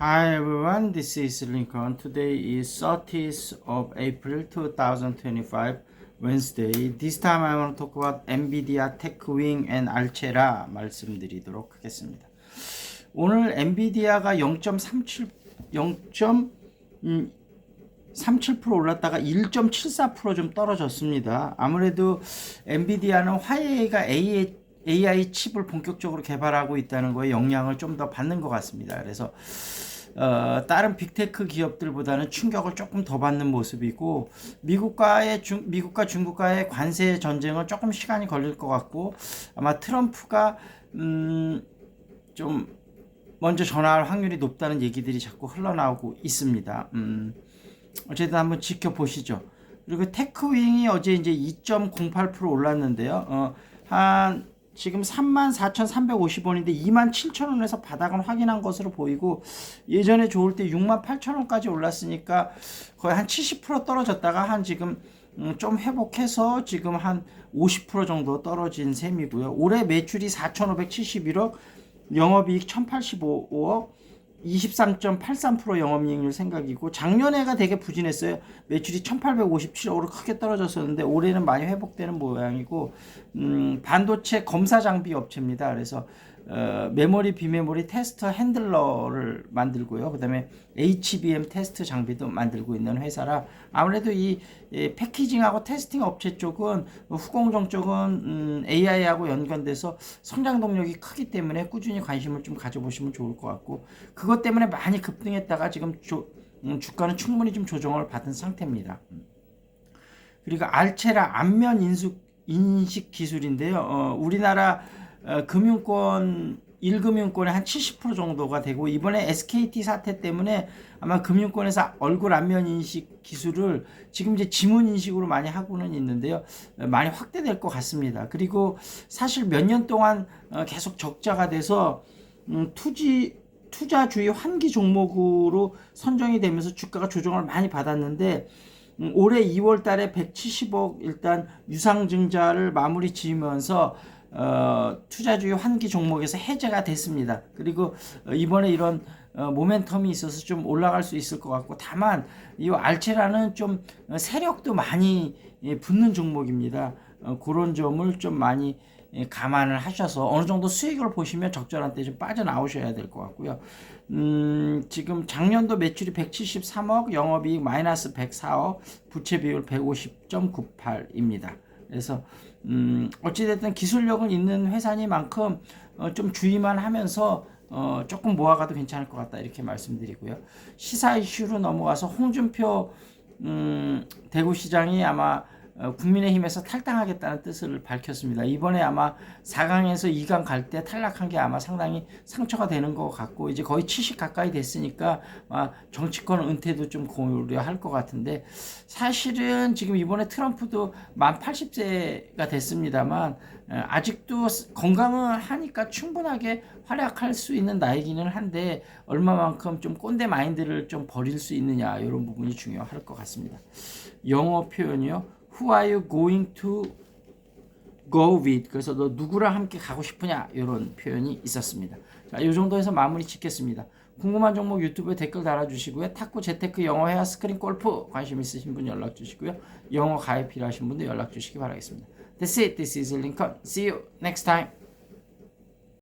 Hi everyone, this is Lincoln. Today is 30th of April 2025, Wednesday. This time I want to talk about NVIDIA TechWing and Altera 말씀드리도록 하겠습니다. 오늘 엔비디아가 0.37 0.37% 올랐다가 1.74%좀 떨어졌습니다. 아무래도 엔비디아는 화웨이가 AI, AI 칩을 본격적으로 개발하고 있다는 거에 영향을 좀 더 받는 것 같습니다. 그래서 어, 다른 빅테크 기업들보다는 충격을 조금 더 받는 모습이고 미국과의 중, 미국과 중국과의 관세 전쟁은 조금 시간이 걸릴 것 같고 아마 트럼프가 음, 좀 먼저 전화할 확률이 높다는 얘기들이 자꾸 흘러나오고 있습니다. 음, 어쨌든 한번 지켜보시죠. 그리고 테크윙이 어제 이제 2.08% 올랐는데요. 어, 한 지금 34,350원인데 27,000원에서 바닥은 확인한 것으로 보이고 예전에 좋을 때 68,000원까지 올랐으니까 거의 한 70% 떨어졌다가 한 지금 음, 좀 회복해서 지금 한 50% 정도 떨어진 셈이고요. 올해 매출이 4,571억, 영업이익 1,085억, 23.83% 영업이익률 생각이고 작년에가 되게 부진했어요. 매출이 1,857억으로 크게 떨어졌었는데 올해는 많이 회복되는 모양이고 음, 반도체 검사 장비 업체입니다. 그래서 어, 메모리 비메모리 테스터 핸들러를 만들고요. 그다음에 HBM 테스트 장비도 만들고 있는 회사라 아무래도 이, 이 패키징하고 테스팅 업체 쪽은 후공정 쪽은 음, AI하고 연관돼서 성장 동력이 크기 때문에 꾸준히 관심을 좀 가져보시면 좋을 것 같고 그것 때문에 많이 급등했다가 지금 조, 음, 주가는 충분히 좀 조정을 받은 상태입니다. 그리고 알체라 안면 인숙 인식 기술인데요. 어, 우리나라 어, 금융권 1금융권의 한 70% 정도가 되고 이번에 SKT 사태 때문에 아마 금융권에서 얼굴 안면 인식 기술을 지금 이제 지문 인식으로 많이 하고는 있는데요. 어, 많이 확대될 것 같습니다. 그리고 사실 몇 년 동안 어, 계속 적자가 돼서 음, 투지 투자주의 환기 종목으로 선정이 되면서 주가가 조정을 많이 받았는데 음, 올해 2월 달에 170억 일단 유상증자를 마무리 지으면서 어, 투자주의 환기 종목에서 해제가 됐습니다. 그리고 어, 이번에 이런 어, 모멘텀이 있어서 좀 올라갈 수 있을 것 같고 다만 이 알체라는 좀 세력도 많이 예, 붙는 종목입니다. 어, 그런 점을 좀 많이 예, 감안을 하셔서 어느 정도 수익을 보시면 적절한 때 좀 빠져나오셔야 될 것 같고요. 음, 지금 작년도 매출이 173억, 영업이익 마이너스 104억, 부채 비율 150.98입니다. 그래서 음, 어찌됐든 기술력은 있는 회사니만큼 어, 좀 주의만 하면서 어, 조금 모아가도 괜찮을 것 같다 이렇게 말씀드리고요. 시사 이슈로 넘어가서 홍준표 음, 대구시장이 아마 어, 국민의힘에서 탈당하겠다는 뜻을 밝혔습니다. 이번에 아마 4강에서 2강 갈 때 탈락한 게 아마 상당히 상처가 되는 것 같고 이제 거의 70 가까이 됐으니까 아, 정치권 은퇴도 좀 고려할 것 같은데 사실은 지금 이번에 트럼프도 만 80세가 됐습니다만 어, 아직도 건강을 하니까 충분하게 활약할 수 있는 나이기는 한데 얼마만큼 좀 꼰대 마인드를 좀 버릴 수 있느냐 이런 부분이 중요할 것 같습니다. 영어 표현이요. Who are you going to go with? 그래서 너 누구랑 함께 가고 싶으냐 이런 표현이 있었습니다. 자, 이 정도에서 마무리 짓겠습니다. 궁금한 종목 유튜브에 댓글 달아주시고요. 탁구, 재테크, 영어, 헤어, 스크린, 골프 관심 있으신 분 연락 주시고요. 영어 가입 필요하신 분도 연락 주시기 바라겠습니다. That's it. This is Lincoln. See you next time.